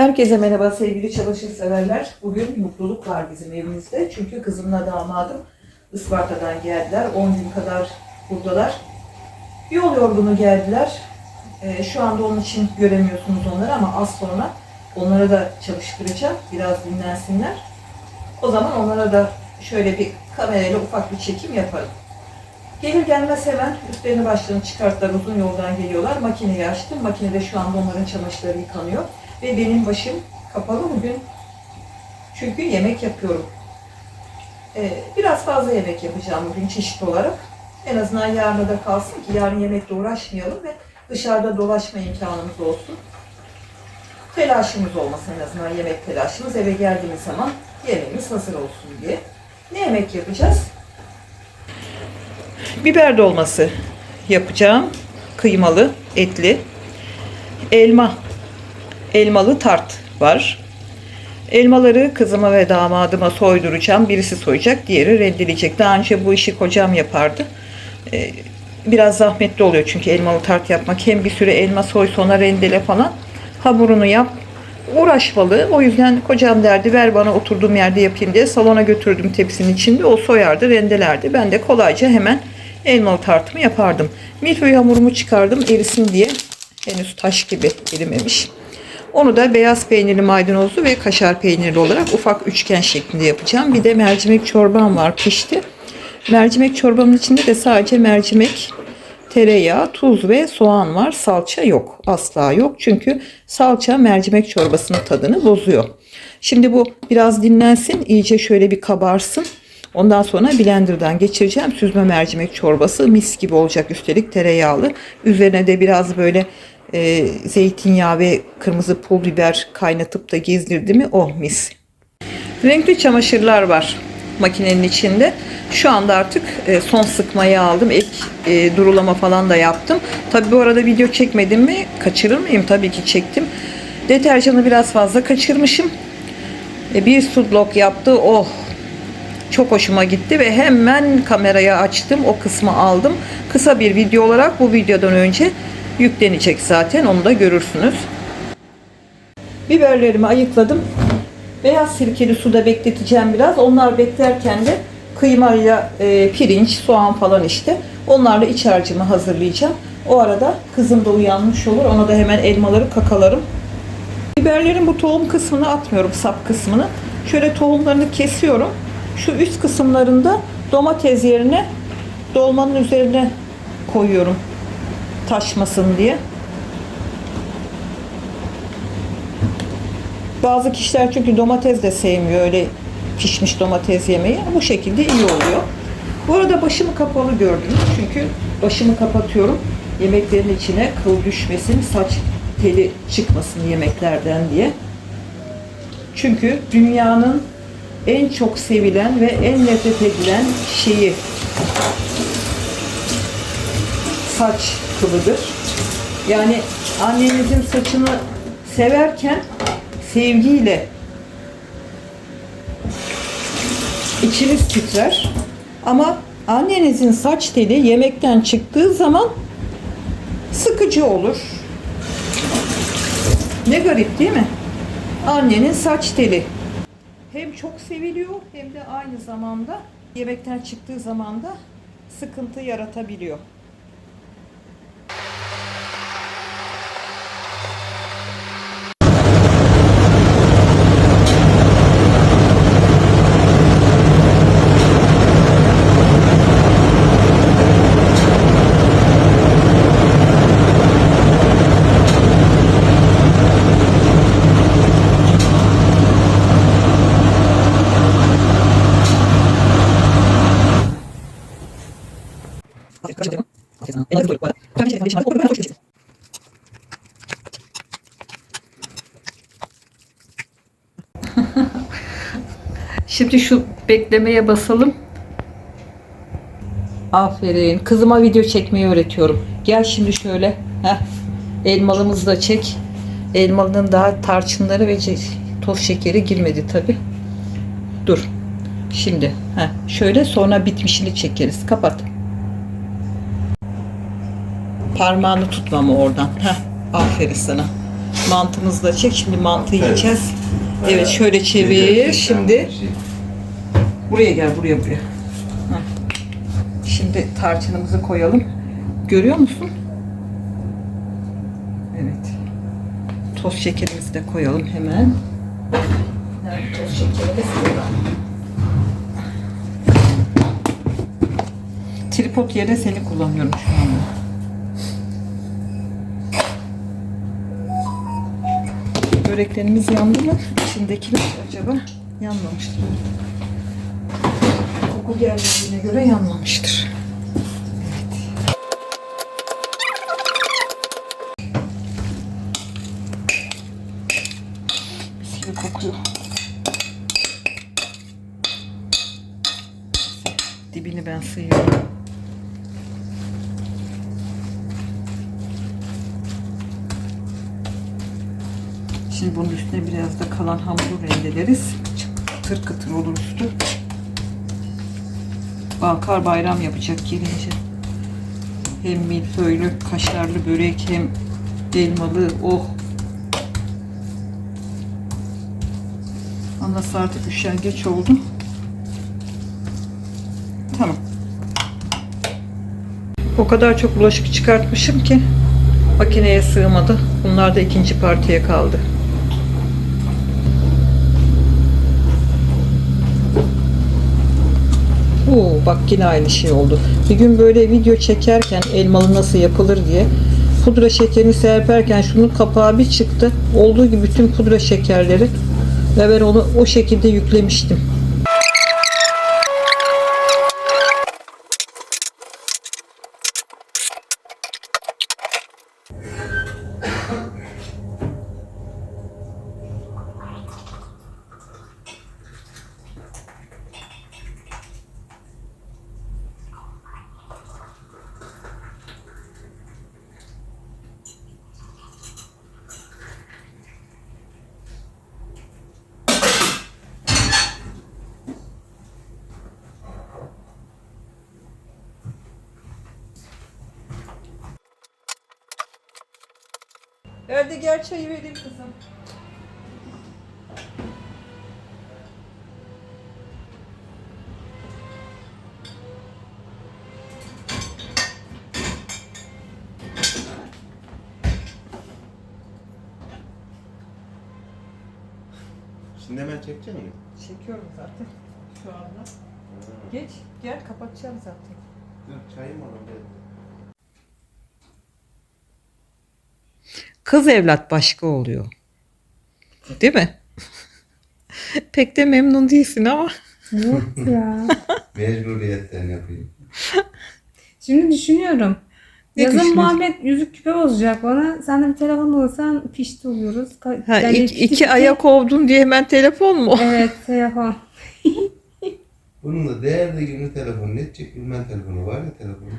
Herkese merhaba sevgili çalışır severler. Bugün mutluluk var bizim evimizde. Çünkü kızımla damadım Isparta'dan geldiler. 10 gün kadar buradalar. Yol yorgunu geldiler. Ee, şu anda onun için göremiyorsunuz onları ama az sonra onlara da çalıştıracağım. Biraz dinlensinler. O zaman onlara da şöyle bir kamerayla ufak bir çekim yaparım. Gelir gelmez hemen üstlerini başlarını çıkarttılar. Uzun yoldan geliyorlar. Makineyi açtım. Makinede şu anda onların çamaşırları yıkanıyor. Ve benim başım kapalı bugün. Çünkü yemek yapıyorum. Ee, biraz fazla yemek yapacağım bugün çeşit olarak. En azından yarına da kalsın ki yarın yemekle uğraşmayalım ve dışarıda dolaşma imkanımız olsun. Telaşımız olmasın en azından yemek telaşımız. Eve geldiğimiz zaman yemeğimiz hazır olsun diye. Ne yemek yapacağız? Biber dolması yapacağım. Kıymalı, etli. Elma. Elmalı tart var. Elmaları kızıma ve damadıma soyduracağım. Birisi soyacak, diğeri rendeleyecek. Daha önce bu işi kocam yapardı. Ee, biraz zahmetli oluyor çünkü elmalı tart yapmak. Hem bir süre elma soy sonra rendele falan. Hamurunu yap. Uğraşmalı. O yüzden kocam derdi ver bana oturduğum yerde yapayım diye salona götürdüm tepsinin içinde. O soyardı, rendelerdi. Ben de kolayca hemen elmalı tartımı yapardım. Milföy hamurumu çıkardım erisin diye. Henüz taş gibi erimemiş. Onu da beyaz peynirli maydanozlu ve kaşar peynirli olarak ufak üçgen şeklinde yapacağım. Bir de mercimek çorbam var pişti. Mercimek çorbamın içinde de sadece mercimek, tereyağı, tuz ve soğan var. Salça yok. Asla yok. Çünkü salça mercimek çorbasının tadını bozuyor. Şimdi bu biraz dinlensin. iyice şöyle bir kabarsın. Ondan sonra blenderdan geçireceğim. Süzme mercimek çorbası mis gibi olacak. Üstelik tereyağlı. Üzerine de biraz böyle e, zeytinyağı ve kırmızı pul biber kaynatıp da gezdirdi mi oh mis. Renkli çamaşırlar var makinenin içinde. Şu anda artık e, son sıkmayı aldım. Ek e, durulama falan da yaptım. Tabi bu arada video çekmedim mi? Kaçırır mıyım? Tabii ki çektim. Deterjanı biraz fazla kaçırmışım. E, bir su blok yaptı. Oh çok hoşuma gitti ve hemen kameraya açtım. O kısmı aldım. Kısa bir video olarak bu videodan önce yüklenecek zaten. Onu da görürsünüz. Biberlerimi ayıkladım. Beyaz sirkeli suda bekleteceğim biraz. Onlar beklerken de kıymayla e, pirinç, soğan falan işte. Onlarla iç harcımı hazırlayacağım. O arada kızım da uyanmış olur. Ona da hemen elmaları kakalarım. Biberlerin bu tohum kısmını atmıyorum, sap kısmını. Şöyle tohumlarını kesiyorum. Şu üst kısımlarında domates yerine dolmanın üzerine koyuyorum. Taşmasın diye. Bazı kişiler çünkü domates de sevmiyor öyle pişmiş domates yemeği. Bu şekilde iyi oluyor. Bu arada başımı kapalı gördüm. Çünkü başımı kapatıyorum. Yemeklerin içine kıl düşmesin, saç teli çıkmasın yemeklerden diye. Çünkü dünyanın en çok sevilen ve en nefret edilen şeyi saç kılıdır. Yani annenizin saçını severken sevgiyle içiniz titrer. Ama annenizin saç teli yemekten çıktığı zaman sıkıcı olur. Ne garip değil mi? Annenin saç teli hem çok seviliyor hem de aynı zamanda yemekten çıktığı zaman da sıkıntı yaratabiliyor. Şimdi şu beklemeye basalım. Aferin. Kızıma video çekmeyi öğretiyorum. Gel şimdi şöyle. Heh. Elmalımızı da çek. Elmalının daha tarçınları ve ce- toz şekeri girmedi tabi. Dur. Şimdi. Heh. Şöyle sonra bitmişini çekeriz. Kapat. Parmağını tutmama oradan. Heh. Aferin sana. Mantımızı da çek. Şimdi mantı Evet. yiyeceğiz. Evet şöyle çevir. Şimdi buraya gel buraya buraya. Şimdi tarçınımızı koyalım. Görüyor musun? Evet. Toz şekerimizi de koyalım hemen. Nerede toz şekerimiz? Burada. Tripod yerine seni kullanıyorum şu anda. Böreklerimiz yandı mı? İçindekiler acaba yanmamıştır. Koku gelmediğine göre yanmamıştır. Evet. Mis kokuyor. Dibini ben sıyıyorum. Şimdi bunun üstüne biraz da kalan hamuru rendeleriz. Kıtır kıtır olur üstü. Balkar bayram yapacak gelince. Hem milföylü, kaşarlı börek hem elmalı. Oh! Anası artık üşengeç oldu. Tamam. O kadar çok bulaşık çıkartmışım ki makineye sığmadı. Bunlar da ikinci partiye kaldı. Oo, bak yine aynı şey oldu. Bir gün böyle video çekerken elmalı nasıl yapılır diye pudra şekerini serperken şunun kapağı bir çıktı. Olduğu gibi bütün pudra şekerleri ve ben onu o şekilde yüklemiştim. Gel çayı vereyim kızım. Şimdi hemen çekecek misin? Çekiyorum zaten şu anda. Geç gel kapatacağım zaten. Dur çayım var orada. Kız evlat başka oluyor. Değil mi? Pek de memnun değilsin ama. Yok ya. Mecburiyetten yapayım. Şimdi düşünüyorum. Ne Yazın düşünüyorsun? Muhammed yüzük küpe bozacak bana. Sen de bir telefon alırsan pişti oluyoruz. Ka- Ha, yani iki, pişti iki pişti. aya kovdun diye hemen telefon mu? Evet telefon. Bunun da değerli günü telefonu. Ne bilmem telefonu var ya telefonu.